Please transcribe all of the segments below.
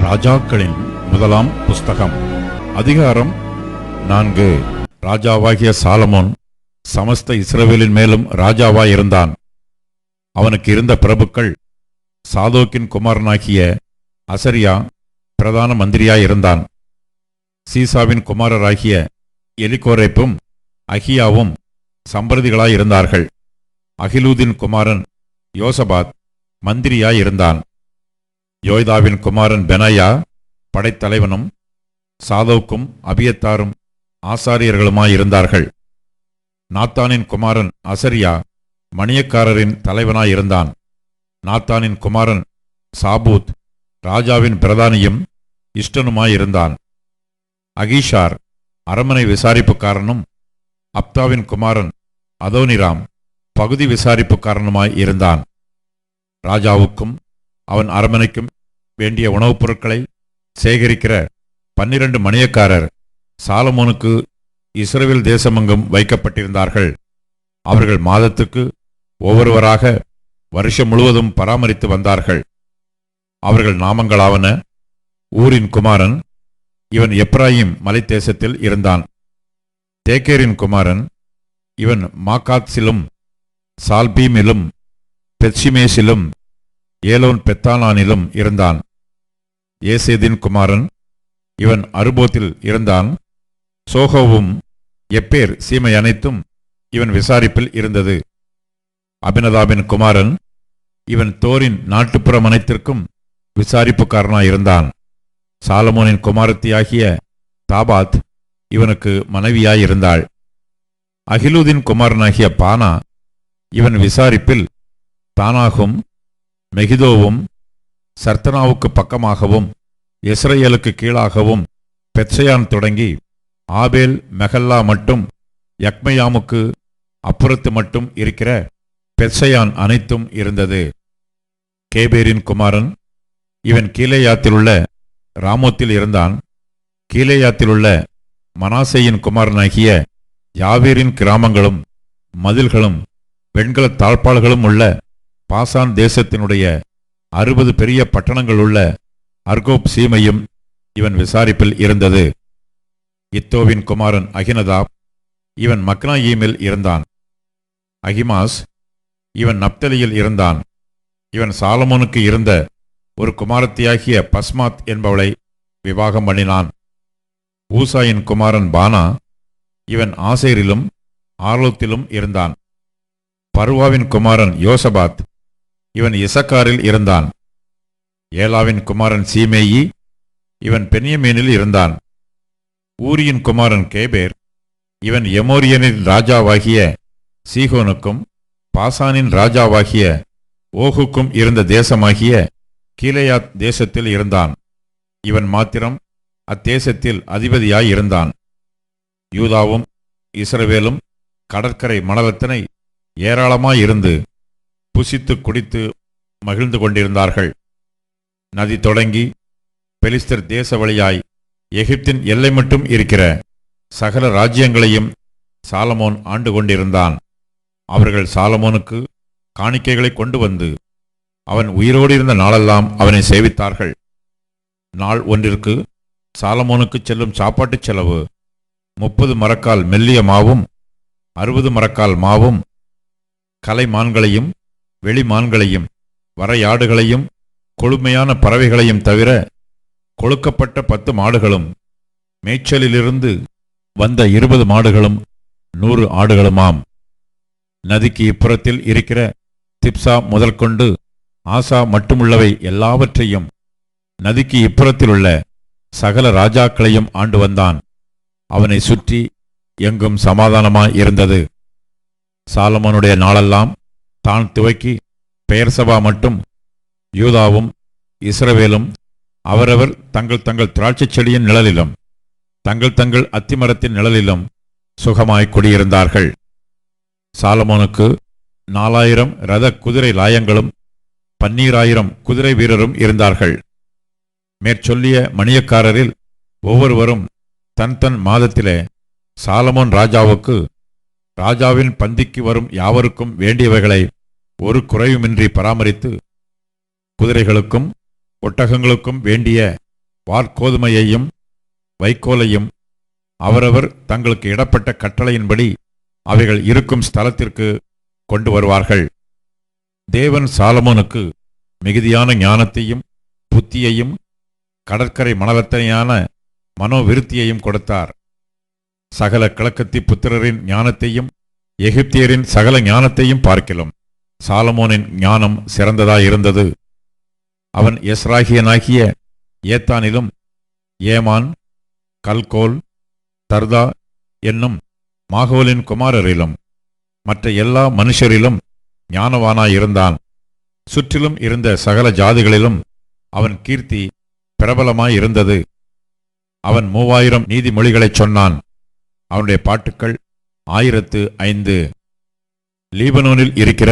ராஜாக்களின் முதலாம் புஸ்தகம் அதிகாரம் நான்கு. ராஜாவாகிய சாலமோன் சமஸ்த இஸ்ரவேலின் மேலும் ராஜாவாய் இருந்தான் அவனுக்கு இருந்த பிரபுக்கள் சாதோக்கின் குமாரனாகிய அசரியா பிரதான மந்திரியாயிருந்தான் சீசாவின் குமாரராகிய எலிகோரைப்பும் அகியாவும் சம்பிரதிகளாயிருந்தார்கள் அகிலூதின் குமாரன் யோசபாத் மந்திரியாயிருந்தான் யோய்தாவின் குமாரன் பெனாயா படைத்தலைவனும் சாதோக்கும் அபியத்தாரும் ஆசாரியர்களுமாயிருந்தார்கள் நாத்தானின் குமாரன் அசரியா மணியக்காரரின் தலைவனாயிருந்தான் நாத்தானின் குமாரன் சாபூத் ராஜாவின் பிரதானியும் இஷ்டனுமாயிருந்தான் அகீஷார் அரமனை விசாரிப்புக்காரனும் அப்தாவின் குமாரன் அதோனிராம் பகுதி விசாரிப்புக்காரனுமாய் இருந்தான். ராஜாவுக்கும் அவன் அரமனைக்கும் வேண்டிய உணவுப் பொருட்களை சேகரிக்கிற பன்னிரண்டு மணியக்காரர் சாலமோனுக்கு இஸ்ரேல் தேசமெங்கும் வைக்கப்பட்டிருந்தார்கள். அவர்கள் மாதத்துக்கு ஒவ்வொருவராக வருஷம் முழுவதும் பராமரித்து வந்தார்கள். அவர்கள் நாமங்களாவன ஊரின் குமாரன் இவன் எப்ராயிம் மலைத்தேசத்தில் இருந்தான். தேக்கேரின் குமாரன் இவன் மாக்காத்சிலும் சால்பீமிலும் பெத்ஷிமேசிலும் ஏலோன் பெத்தானானிலும் இருந்தான். ஏசேதின் குமாரன் இவன் அருபோத்தில் இருந்தான். சோகோவும் எப்பேர் சீமை அனைத்தும் இவன் விசாரிப்பில் இருந்தது. அபினதாபின் குமாரன் இவன் தோரின் நாட்டுப்புறம் அனைத்திற்கும் விசாரிப்புக்காரனாயிருந்தான். சாலமோனின் குமாரத்தியாகிய தாபாத் இவனுக்கு மனைவியாயிருந்தாள். அகிலூதின் குமாரனாகிய பானா இவன் விசாரிப்பில் தானாகும் மெகிதோவும் சர்த்தனாவுக்கு பக்கமாகவும் இஸ்ரேலுக்கு கீழாகவும் பெத்சயான் தொடங்கி ஆபேல் மெகல்லா மட்டும் யக்மயாமுக்கு அப்புறத்து மட்டும் இருக்கிற பெத்சயான் அனைத்தும் இருந்தது. கேபேரின் குமாரன் இவன் கீலேயாத்திலுள்ள ராமோத்தில் இருந்தான். கீலேயாத்திலுள்ள மனாசேயின் குமாரனாகிய யாவீரின் கிராமங்களும் மதில்களும் பெண்கள தாழ்பாள்களும் உள்ள பாசான் தேசத்தினுடைய அறுபது பெரிய பட்டணங்கள் உள்ள அர்கோப் சீமையும் இவன் விசாரிப்பில் இருந்தது. இத்தோவின் குமாரன் அகினதாப் இவன் மக்னாயீமில் இருந்தான். அகிமாஸ் இவன் நப்தலியில் இருந்தான். இவன் சாலமோனுக்கு இருந்த ஒரு குமாரத்தியாகிய பஸ்மாத் என்பவளை விவாகம் பண்ணினான். ஊசாயின் குமாரன் பானா இவன் ஆசேரிலும் ஆர்லோத்திலும் இருந்தான். பருவாவின் குமாரன் யோசபாத் இவன் இசக்காரில் இருந்தான். ஏலாவின் குமாரன் சீமேயி இவன் பென்யமீனில் இருந்தான். ஊரியின் குமாரன் கேபேர் இவன் எமோரியனின் ராஜாவாகிய சீகோனுக்கும் பாசானின் ராஜாவாகிய ஓகுக்கும் இருந்த தேசமாகிய கீலேயாத் தேசத்தில் இருந்தான். இவன் மாத்திரம் அத்தேசத்தில் அதிபதியாய் இருந்தான். யூதாவும் இஸ்ரவேலும் கடற்கரை மணலத்தினை ஏராளமாயிருந்து புசித்து குடித்து மகிழ்ந்து கொண்டிருந்தார்கள். நதி தொடங்கி பெலிஸ்தர் தேச வழியாய் எகிப்தின் எல்லை மட்டும் இருக்கிற சகல ராஜ்யங்களையும் சாலமோன் ஆண்டு கொண்டிருந்தான் அவர்கள் சாலமோனுக்கு காணிக்கைகளை கொண்டு வந்து அவன் உயிரோடு இருந்த நாளெல்லாம் அவனை சேவித்தார்கள். நாள் ஒன்றிற்கு சாலமோனுக்கு செல்லும் சாப்பாட்டுச் செலவு முப்பது மரக்கால் மெல்லிய மாவும் அறுபது மரக்கால் மாவும் கலைமான்களையும் வெளிமான்களையும் வரையாடுகளையும் கொழுமையான பறவைகளையும் தவிர கொழுக்கப்பட்ட பத்து மாடுகளும் மேய்ச்சலிலிருந்து வந்த இருபது மாடுகளும் நூறு ஆடுகளுமாம். நதிக்கு இப்புறத்தில் இருக்கிற திப்சா முதல் கொண்டு ஆசா மட்டுமுள்ளவை எல்லாவற்றையும் நதிக்கு இப்புறத்திலுள்ள சகல ராஜாக்களையும் ஆண்டு வந்தான். அவனை சுற்றி எங்கும் சமாதானமாய் இருந்தது. சாலமோனுடைய நாளெல்லாம் தான் துவக்கி பெயர்சபா மட்டும் யூதாவும் இஸ்ரவேலும் அவரவர் தங்கள் தங்கள் திராட்சைச் செடியின் நிழலிலும் தங்கள் தங்கள் அத்திமரத்தின் நிழலிலும் சுகமாய் குடியிருந்தார்கள். சாலமோனுக்கு நாலாயிரம் ரத குதிரை லாயங்களும் பன்னீராயிரம் குதிரை வீரரும் இருந்தார்கள். மேற்சொல்லிய மணியக்காரரில் ஒவ்வொருவரும் தன் தன் மாதத்திலே சாலமோன் ராஜாவுக்கு ராஜாவின் பந்திக்கு வரும் யாவருக்கும் வேண்டியவைகளை ஒரு குறையுமின்றி பராமரித்து குதிரைகளுக்கும் ஒட்டகங்களுக்கும் வேண்டிய வார்கோதுமையையும் வைக்கோலையும் அவரவர் தங்களுக்கு இடப்பட்ட கட்டளையின்படி அவைகள் இருக்கும் ஸ்தலத்திற்கு கொண்டு வருவார்கள். தேவன் சாலமோனுக்கு மிகுதியான ஞானத்தையும் புத்தியையும் கடற்கரை மணலத்தனையான மனோவிருத்தியையும் கொடுத்தார். சகல கிழக்கத்தி புத்திரரின் ஞானத்தையும் எகிப்தியரின் சகல ஞானத்தையும் பார்க்கிலும். சாலமோனின் ஞானம் சிறந்ததாயிருந்தது அவன் எஸ்ராகியனாகிய ஏத்தானிலும் ஏமான் கல்கோல் தர்தா என்னும் மாகோலின் குமாரரிலும் மற்ற எல்லா மனுஷரிலும் ஞானவானாயிருந்தான் சுற்றிலும் இருந்த சகல ஜாதிகளிலும் அவன் கீர்த்தி பிரபலமாயிருந்தது அவன் மூவாயிரம் நீதிமொழிகளைச் சொன்னான். அவனுடைய பாட்டுக்கள் ஆயிரத்து ஐந்து. லீபனோனில் இருக்கிற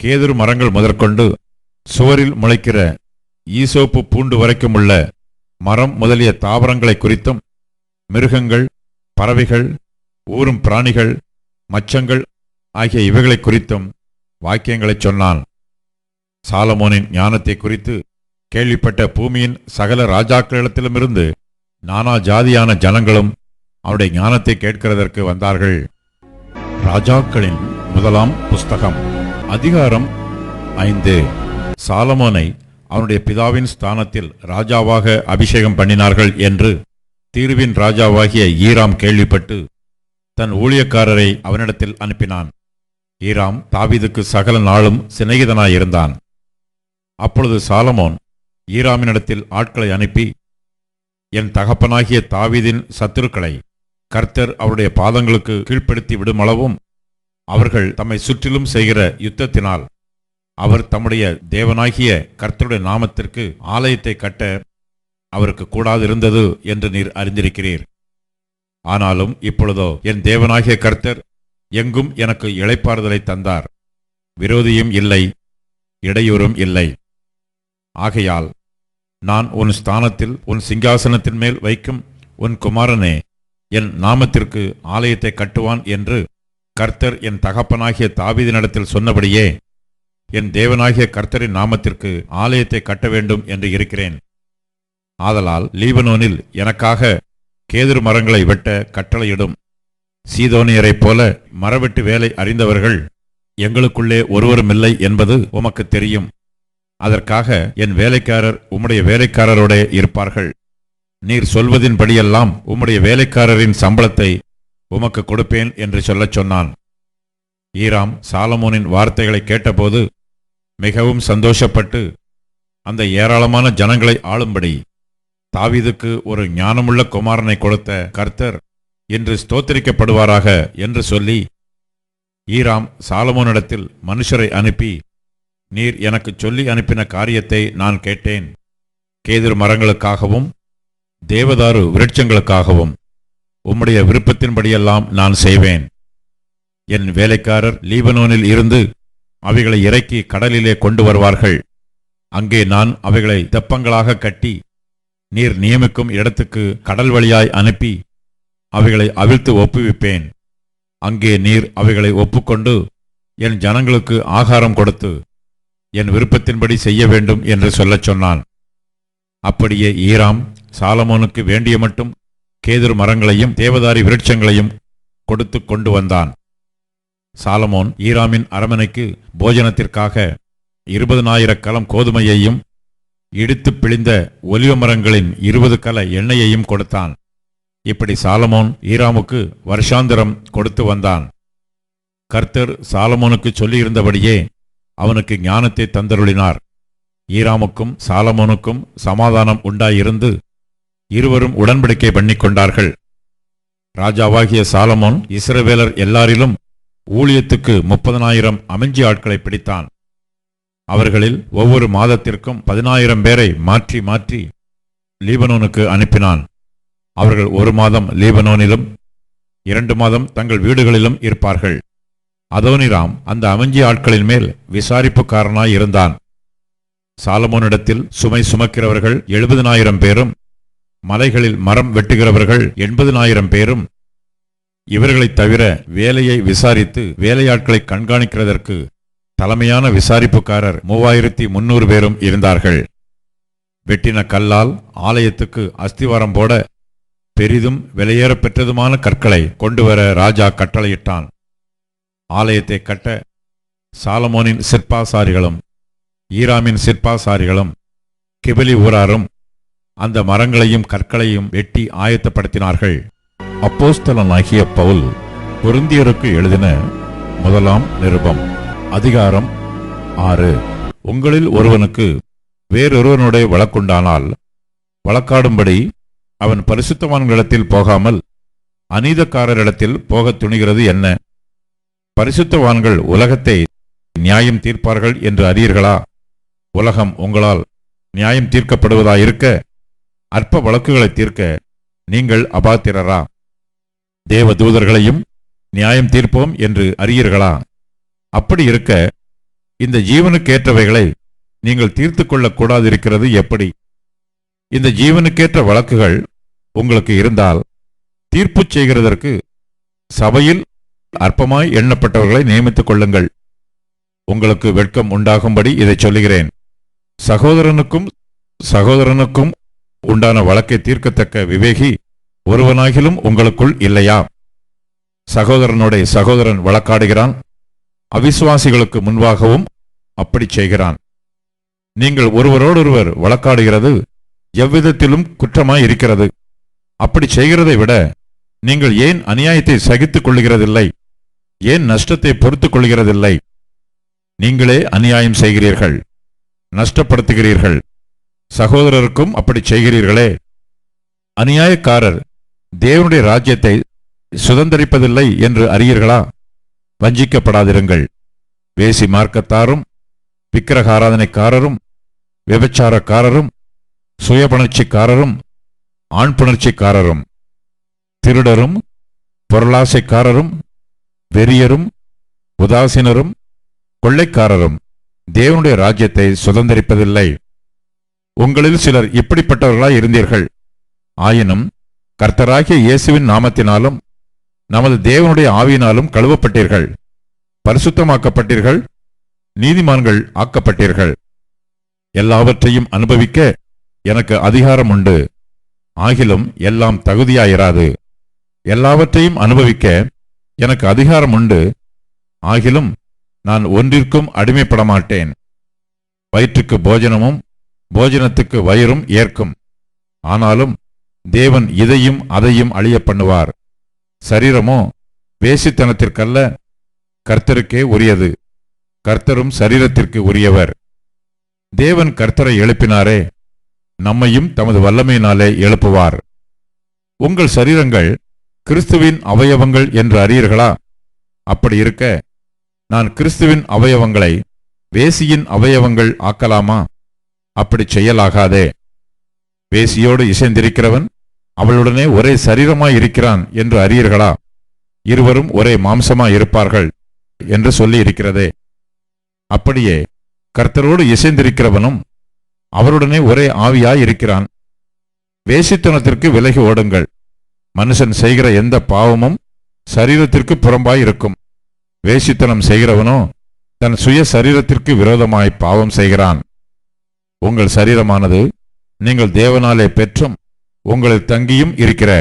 கேதுரு மரங்கள் முதற்கொண்டு சுவரில் முளைக்கிற ஈசோப்பு பூண்டு வரைக்கும் உள்ள மரம் முதலிய தாவரங்களை குறித்தும் மிருகங்கள் பறவைகள் ஊரும் பிராணிகள் மச்சங்கள் ஆகிய இவைகளை குறித்தும் வாக்கியங்களைச் சொன்னான். சாலமோனின் ஞானத்தை குறித்து கேள்விப்பட்ட பூமியின் சகல ராஜாக்களிடத்திலுமிருந்து நானா ஜாதியான ஜனங்களும் அவருடைய ஞானத்தை கேட்கிறதற்கு வந்தார்கள். ராஜாக்களின் முதலாம் புஸ்தகம் அதிகாரம் ஐந்து. சாலமோனை அவனுடைய பிதாவின் ஸ்தானத்தில் ராஜாவாக அபிஷேகம் பண்ணினார்கள் என்று தீர்வின் ராஜாவாகிய ஈராம் கேள்விப்பட்டு தன் ஊழியக்காரரை அவனிடத்தில் அனுப்பினான். ஈராம் தாவீதுக்கு சகல நாளும் சிநேகிதனாயிருந்தான் அப்பொழுது சாலமோன் ஈராமினிடத்தில் ஆட்களை அனுப்பி என் தகப்பனாகிய தாவீதின் சத்துருக்களை கர்த்தர் அவருடைய பாதங்களுக்கு கீழ்ப்படுத்தி விடுமளவும் அவர்கள் தம்மை சுற்றிலும் செய்கிற யுத்தத்தினால் அவர் தம்முடைய தேவனாகிய கர்த்தருடைய நாமத்திற்கு ஆலயத்தை கட்ட அவருக்கு கூடாதிருந்தது என்று நீர் அறிந்திருக்கிறீர். ஆனாலும் இப்பொழுதோ என் தேவனாகிய கர்த்தர் எங்கும் எனக்கு இளைப்பாறுதலை தந்தார். விரோதியும் இல்லை இடையூறும் இல்லை. ஆகையால் நான் உன் ஸ்தானத்தில் உன் சிங்காசனத்தின் மேல் வைக்கும் உன் குமாரனே என் நாமத்திற்கு ஆலயத்தை கட்டுவான் என்று கர்த்தர் என் தகப்பனாகிய தாவீதினிடத்தில் சொன்னபடியே என் தேவனாகிய கர்த்தரின் நாமத்திற்கு ஆலயத்தை கட்ட வேண்டும் என்று இருக்கிறேன். ஆதலால் லீபனோனில் எனக்காக கேதுரு மரங்களை வெட்ட கட்டளையிடும். சீதோனியரைப் போல மரவெட்டு வேலை அறிந்தவர்கள் எங்களுக்குள்ளே ஒருவருமில்லை என்பது உமக்கு தெரியும். அதற்காக என் வேலைக்காரர் உம்முடைய வேலைக்காரரோட இருப்பார்கள். நீர் சொல்வதின்படியெல்லாம் உம்முடைய வேலைக்காரரின் சம்பளத்தை உமக்கு கொடுப்பேன் என்று சொல்லச் சொன்னான். ஈராம் சாலமோனின் வார்த்தைகளை கேட்டபோது மிகவும் சந்தோஷப்பட்டு அந்த ஏராளமான ஜனங்களை ஆளும்படி தாவீதுக்கு ஒரு ஞானமுள்ள குமாரனை கொடுத்த கர்த்தர் இன்று ஸ்தோத்திரிக்கப்படுவாராக என்று சொல்லி ஈராம் சாலமோனிடத்தில் மனுஷரை அனுப்பி நீர் எனக்கு சொல்லி அனுப்பின காரியத்தை நான் கேட்டேன். கேதிர் மரங்களுக்காகவும் தேவதாரு விருட்சங்களுக்காகவும். உம்முடைய விருப்பத்தின்படியெல்லாம் நான் செய்வேன். என் வேலைக்காரர் லீபனோனில் இருந்து அவைகளை இறக்கி கடலிலே கொண்டு வருவார்கள். அங்கே நான் அவைகளை தெப்பங்களாக கட்டி நீர் நியமிக்கும் இடத்துக்கு கடல் வழியாய் அனுப்பி அவைகளை அவிழ்த்து ஒப்புவிப்பேன். அங்கே நீர் அவைகளை ஒப்புக்கொண்டு என் ஜனங்களுக்கு ஆகாரம் கொடுத்து என் விருப்பத்தின்படி செய்ய வேண்டும் என்று சொல்லச் சொன்னான். அப்படியே ஈராம் சாலமோனுக்கு வேண்டிய மட்டும் கேதுர் மரங்களையும் தேவதாரி விருட்சங்களையும் கொடுத்து கொண்டு வந்தான். சாலமோன் ஈராமின் அரமனைக்கு போஜனத்திற்காக இருபதனாயிர கலம் கோதுமையையும் இடித்து பிழிந்த ஒலிவ மரங்களின் இருபது கல எண்ணெயையும் கொடுத்தான். இப்படி சாலமோன் ஈராமுக்கு வருஷாந்திரம் கொடுத்து வந்தான். கர்த்தர் சாலமோனுக்கு சொல்லியிருந்தபடியே அவனுக்கு ஞானத்தை தந்தருளினார். ஈராமுக்கும் சாலமோனுக்கும் சமாதானம் உண்டாயிருந்து இருவரும் உடன்படிக்கை பண்ணிக்கொண்டார்கள். ராஜாவாகிய சாலமோன் இஸ்ரவேலர் எல்லாரிலும் ஊழியத்துக்கு முப்பதனாயிரம் அமைஞ்சி ஆட்களை பிடித்தான். அவர்களில் ஒவ்வொரு மாதத்திற்கும் பதினாயிரம் பேரை மாற்றி மாற்றி லீபனோனுக்கு அனுப்பினான். அவர்கள் ஒரு மாதம் லீபனோனிலும் இரண்டு மாதம் தங்கள் வீடுகளிலும் இருப்பார்கள். அதோனிராம் அந்த அமைஞ்சி ஆட்களின் மேல் விசாரிப்புக்காரனாய் இருந்தான். சாலமோனிடத்தில் சுமை சுமக்கிறவர்கள் எழுபதினாயிரம் பேரும் மலைகளில் மரம் வெட்டுகிறவர்கள் எண்பதினாயிரம் பேரும் இவர்களைத் தவிர வேலையை விசாரித்து வேலையாட்களை கண்காணிக்கிறதற்கு தலைமையான விசாரிப்புக்காரர் மூவாயிரத்தி முன்னூறு பேரும் இருந்தார்கள். வெட்டின கல்லால் ஆலயத்துக்கு அஸ்திவாரம் போட பெரிதும் விலையேறப்பெற்றதுமான கற்களை கொண்டு வர ராஜா கட்டளையிட்டான். ஆலயத்தை கட்ட சாலமோனின் சிற்பாசாரிகளும் ஈராமின் சிற்பாசாரிகளும் கிபிலி ஊராரும் அந்த மரங்களையும் கற்களையும் வெட்டி ஆயத்தப்படுத்தினார்கள். அப்போஸ்தலனாகிய பவுல் பொருந்தியருக்கு எழுதின முதலாம் நிருபம் அதிகாரம் ஆறு. உங்களில் ஒருவனுக்கு வேறொருவனுடைய வழக்குண்டானால் வழக்காடும்படி அவன் பரிசுத்தவான்களிடத்தில் போகாமல் அநீதக்காரரிடத்தில் போகத் துணிகிறது என்ன? பரிசுத்தவான்கள் உலகத்தை நியாயம் தீர்ப்பார்கள் என்று அறியீர்களா? உலகம் உங்களால் நியாயம் தீர்க்கப்படுவதாயிருக்க அற்ப வழக்குகளை தீர்க்க நீங்கள் அபாத்திரரா? தேவ தூதர்களையும் நியாயம் தீர்ப்போம் என்று அறியீர்களா? அப்படி இருக்க இந்த ஜீவனுக்கேற்றவைகளை நீங்கள் தீர்த்து கொள்ளக்கூடாதிருக்கிறது எப்படி? இந்த ஜீவனுக்கேற்ற வழக்குகள் உங்களுக்கு இருந்தால் தீர்ப்பு செய்கிறதற்கு சபையில் அற்பமாய் எண்ணப்பட்டவர்களை நியமித்துக் கொள்ளுங்கள். உங்களுக்கு வெட்கம் உண்டாகும்படி இதை சொல்லுகிறேன். சகோதரனுக்கும் சகோதரனுக்கும் உண்டான வழக்கை தீர்க்கத்தக்க விவேகி ஒருவனாகிலும் உங்களுக்குள் இல்லையா? சகோதரனுடைய சகோதரன் வழக்காடுகிறான். அவிசுவாசிகளுக்கு முன்பாகவும் அப்படி செய்கிறான். நீங்கள் ஒருவரோடொருவர் வழக்காடுகிறது. எவ்விதத்திலும் குற்றமாய் இருக்கிறது அப்படி செய்கிறதை விட நீங்கள் ஏன் அநியாயத்தை சகித்துக் கொள்கிறதில்லை ஏன் நஷ்டத்தை பொறுத்துக் கொள்கிறதில்லை நீங்களே அநியாயம் செய்கிறீர்கள். நஷ்டப்படுத்துகிறீர்கள். சகோதரருக்கும் அப்படி செய்கிறீர்களே. அநியாயக்காரர் தேவனுடைய ராஜ்யத்தை சுதந்தரிப்பதில்லை என்று அறியீர்களா? வஞ்சிக்கப்படாதிருங்கள். வேசி மார்க்கத்தாரும் விக்கிரகாராதனைக்காரரும் விபச்சாரக்காரரும் சுயபுணர்ச்சிக்காரரும் ஆண் புணர்ச்சிக்காரரும் திருடரும் பொருளாசைக்காரரும் வெறியரும் உதாசீனரும் கொள்ளைக்காரரும். தேவனுடைய ராஜ்யத்தை சுதந்தரிப்பதில்லை. உங்களில் சிலர் இப்படிப்பட்டவர்களாய் இருந்தீர்கள். ஆயினும் கர்த்தராகிய இயேசுவின் நாமத்தினாலும் நமது தேவனுடைய ஆவியினாலும் கழுவப்பட்டீர்கள். பரிசுத்தமாக்கப்பட்டீர்கள். நீதிமான்கள் ஆக்கப்பட்டீர்கள். எல்லாவற்றையும் அனுபவிக்க எனக்கு அதிகாரம் உண்டு ஆகிலும் எல்லாம் தகுதியாயிராது. எல்லாவற்றையும் அனுபவிக்க எனக்கு அதிகாரம் உண்டு ஆகிலும் நான் ஒன்றிற்கும் அடிமைப்பட மாட்டேன் வயிற்றுக்கு போஜனமும் போஜனத்துக்கு வயிறும் ஏற்கும். ஆனாலும் தேவன் இதையும் அதையும் அழிய பண்ணுவார் சரீரமோ வேசித்தனத்திற்கல்ல கர்த்தருக்கே உரியது. கர்த்தரும் சரீரத்திற்கு உரியவர். தேவன் கர்த்தரை எழுப்பினாரே. நம்மையும் தமது வல்லமையினாலே எழுப்புவார். உங்கள் சரீரங்கள் கிறிஸ்துவின் அவயவங்கள் என்று அறியீர்களா? அப்படி இருக்க நான் கிறிஸ்துவின் அவயவங்களை வேசியின் அவயவங்கள் ஆக்கலாமா? அப்படி செய்யலாகாதே வேசியோடு இசைந்திருக்கிறவன் அவளுடனே ஒரே சரீரமாய் இருக்கிறான் என்று அறியீர்களா? இருவரும் ஒரே மாம்சமாய் இருப்பார்கள் என்று சொல்லி இருக்கிறதே. அப்படியே கர்த்தரோடு இசைந்திருக்கிறவனும் அவருடனே ஒரே ஆவியாய் இருக்கிறான் வேசித்தனத்திற்கு விலகி ஓடுங்கள். மனுஷன் செய்கிற எந்த பாவமும் சரீரத்திற்கு புறம்பாய் இருக்கும் வேசித்தனம் செய்கிறவனோ தன் சுய சரீரத்திற்கு விரோதமாய் பாவம் செய்கிறான். உங்கள் சரீரமானது நீங்கள் தேவனாலே பெற்றும் உங்களில் தங்கியும் இருக்கிற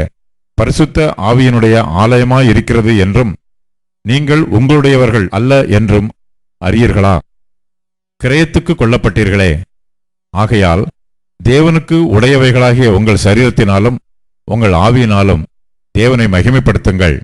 பரிசுத்த ஆவியினுடைய ஆலயமாய் இருக்கிறது என்றும் நீங்கள் உங்களுடையவர்கள் அல்ல என்றும் அறியீர்களா? கிரயத்துக்கு கொல்லப்பட்டீர்களே. ஆகையால் தேவனுக்கு உடையவைகளாகிய உங்கள் சரீரத்தினாலும் உங்கள் ஆவியினாலும் தேவனை மகிமைப்படுத்துங்கள்.